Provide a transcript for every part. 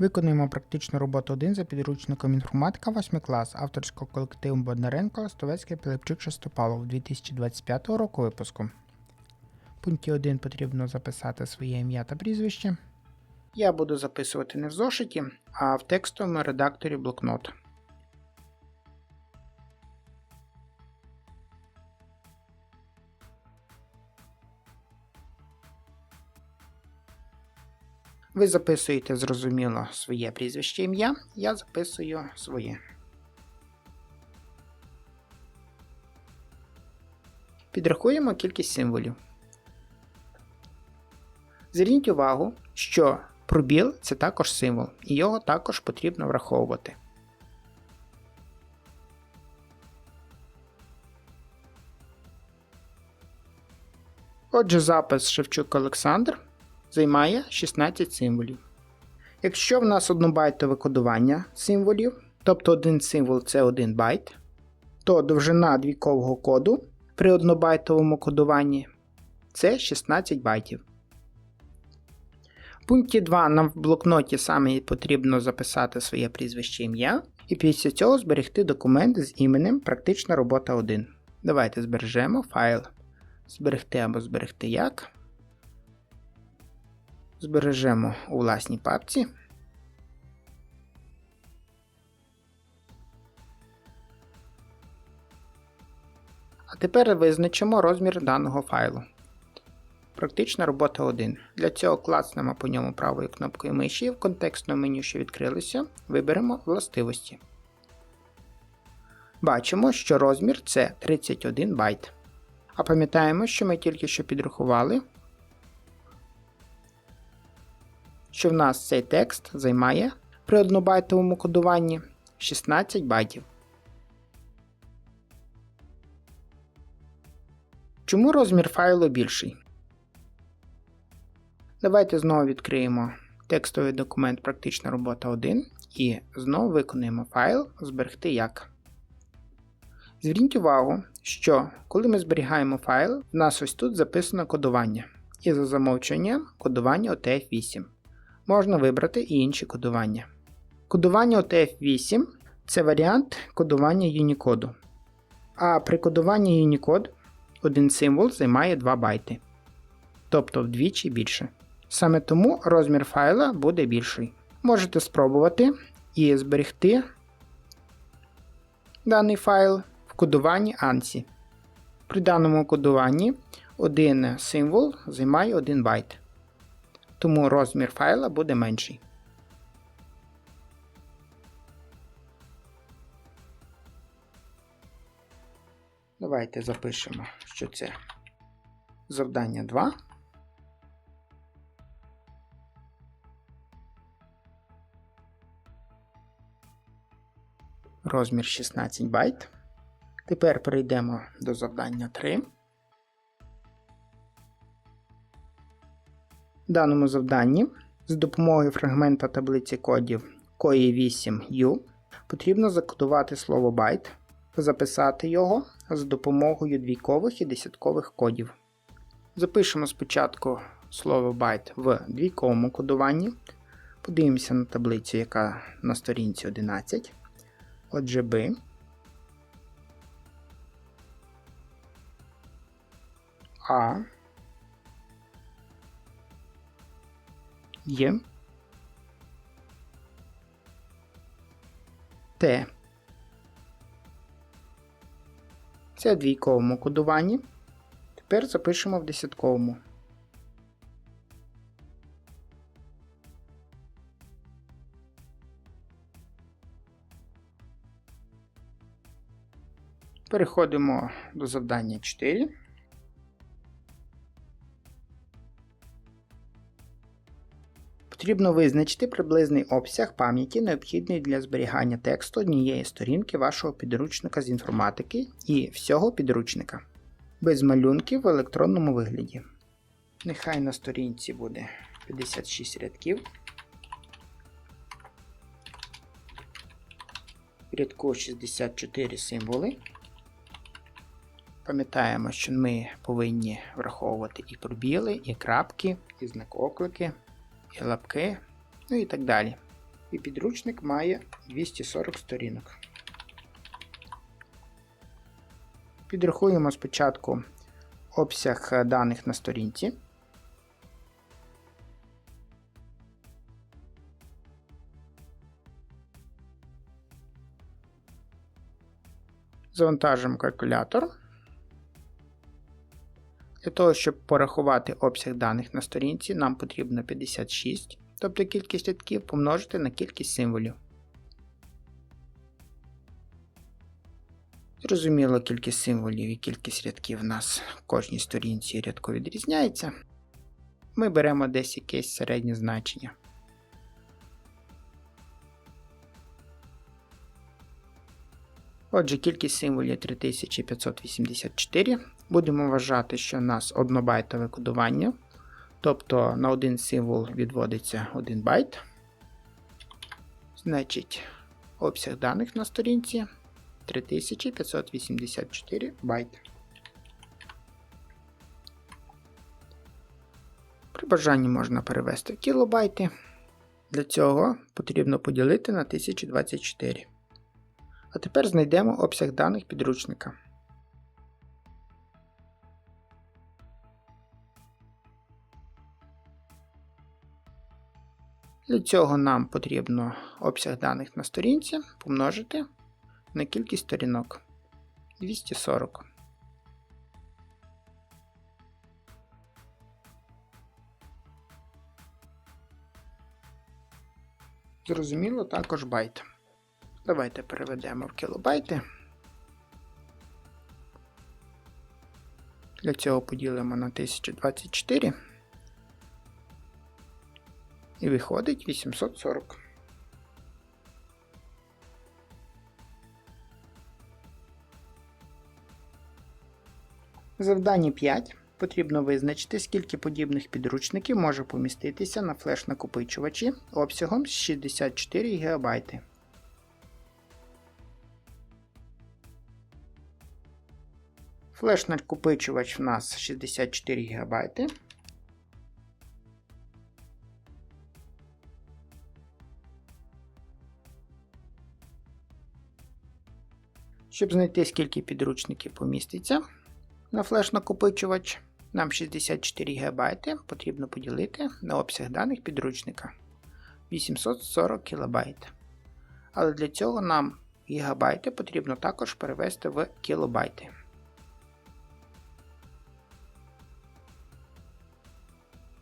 Виконуємо практичну роботу 1 за підручником інформатика 8 клас авторського колективу Бондаренко Стовецький Пилипчук Шестопалов 2025 року випуску. В пункті 1 потрібно записати своє ім'я та прізвище. Я буду записувати не в зошиті, а в текстовому редакторі блокнот. Ви записуєте зрозуміло своє прізвище ім'я, я записую своє. Підрахуємо кількість символів. Зверніть увагу, що пробіл це також символ, і його також потрібно враховувати. Отже, запис Шевчук Олександр займає 16 символів. Якщо в нас однобайтове кодування символів, тобто один символ це 1 байт, то довжина двійкового коду при однобайтовому кодуванні це 16 байтів. В пункті 2 нам в блокноті саме потрібно записати своє прізвище ім'я, і після цього зберегти документ з іменем Практична робота 1. Давайте збережемо файл. Зберегти або зберегти як. Збережемо у власній папці. А тепер визначимо розмір даного файлу. Практична робота 1. Для цього клацнемо по ньому правою кнопкою миші в контекстному меню, що відкрилося, виберемо властивості. Бачимо, що розмір це 31 байт. А пам'ятаємо, що ми тільки що підрахували, що в нас цей текст займає при однобайтовому кодуванні 16 байтів. Чому розмір файлу більший? Давайте знову відкриємо текстовий документ Практична робота 1 і знову виконуємо файл Зберегти як. Зверніть увагу, що коли ми зберігаємо файл, в нас ось тут записано кодування. І за замовчуванням кодування OTF8. Можна вибрати і інші кодування. Кодування OTF8 це варіант кодування Unicode. А при кодуванні Unicode один символ займає 2 байти, тобто вдвічі більше. Саме тому розмір файла буде більший. Можете спробувати і зберегти даний файл в кодуванні ANSI. При даному кодуванні один символ займає 1 байт, тому розмір файла буде менший. Давайте запишемо, що це завдання 2. Розмір 16 байт. Тепер перейдемо до завдання 3. В даному завданні з допомогою фрагмента таблиці кодів COE8U потрібно закодувати слово байт записати його з допомогою двійкових і десяткових кодів. Запишемо спочатку слово байт в двійковому кодуванні. Подивимося на таблицю, яка на сторінці 11. Отже, B. А. Є. Т. Це в двійковому кодуванні. Тепер запишемо в десятковому. Переходимо до завдання 4. Потрібно визначити приблизний обсяг пам'яті, необхідний для зберігання тексту однієї сторінки вашого підручника з інформатики і всього підручника. Без малюнків в електронному вигляді. Нехай на сторінці буде 56 рядків. Рядку 64 символи. Пам'ятаємо, що ми повинні враховувати і пробіли, і крапки, і знак оклики, і лапки, ну і так далі. І підручник має 240 сторінок. Підрахуємо спочатку обсяг е, даних на сторінці. Завантажимо калькулятор. Для того, щоб порахувати обсяг даних на сторінці, нам потрібно 56, тобто кількість рядків помножити на кількість символів. Зрозуміло, кількість символів і кількість рядків в нас в кожній сторінці рядку відрізняється. Ми беремо десь якесь середнє значення. Отже, кількість символів 3584. Будемо вважати, що у нас однобайтове кодування. Тобто на один символ відводиться 1 байт. Значить, обсяг даних на сторінці 3584 байт. При бажанні можна перевести в кілобайти. Для цього потрібно поділити на 1024. А тепер знайдемо обсяг даних підручника. Для цього нам потрібно обсяг даних на сторінці помножити на кількість сторінок 240. Зрозуміло також байт. Давайте переведемо в кілобайти. Для цього поділимо на 1024 і виходить 840. Завдання 5. Потрібно визначити, скільки подібних підручників може поміститися на флеш-накопичувачі обсягом 64 ГБ. Флеш-накопичувач в нас 64 ГБ. Щоб знайти, скільки підручників поміститься на флеш-накопичувач, нам 64 ГБ потрібно поділити на обсяг даних підручника 840 кБ. Але для цього нам гігабайти потрібно також перевести в кілобайти.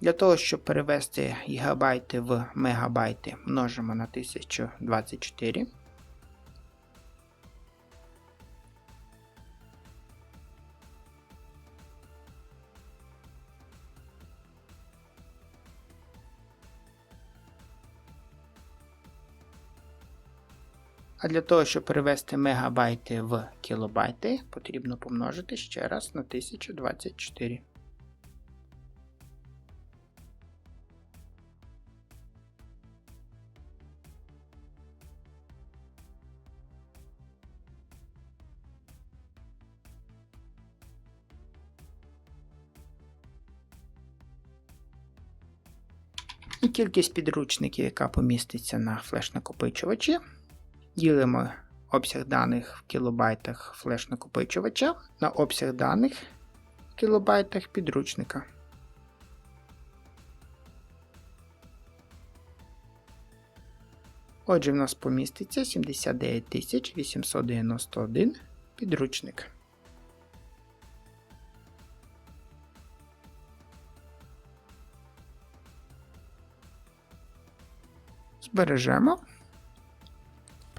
Для того, щоб перевести гігабайти в мегабайти, множимо на 1024. А для того, щоб перевести мегабайти в кілобайти, потрібно помножити ще раз на 1024. І кількість підручників, яка поміститься на флеш-накопичувачі, ділимо обсяг даних в кілобайтах флеш-накопичувача на обсяг даних в кілобайтах підручника. Отже, в нас поміститься 79 891 підручник. Збережемо.